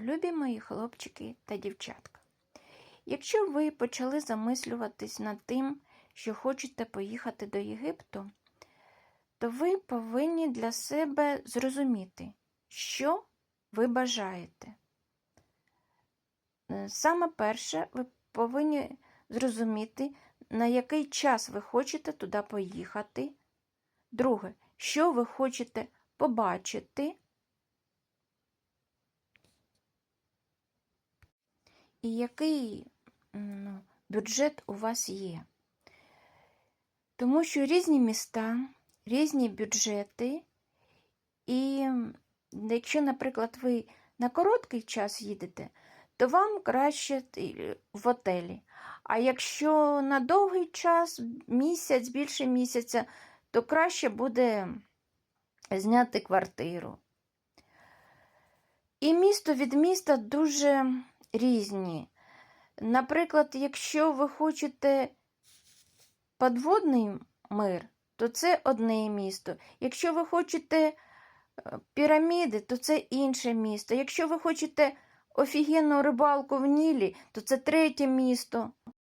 Любі мої хлопчики та дівчатка, якщо ви почали замислюватись над тим, що хочете поїхати до Єгипту, то ви повинні для себе зрозуміти, що ви бажаєте. Е, Саме перше, ви повинні зрозуміти, на який час ви хочете туди поїхати. Друге, що ви хочете побачити. І який бюджет у вас є. Тому що різні міста, різні бюджети, і якщо, наприклад, ви на короткий час їдете, то вам краще в готелі. А якщо на довгий час, місяць, більше місяця, то краще буде зняти квартиру. І місто від міста дуже різні. Наприклад, якщо ви хочете подводний мир, то це одне місто. Якщо ви хочете е, піраміди, то це інше місто. Якщо ви хочете офігенну рибалку в Нілі, то це третє місто.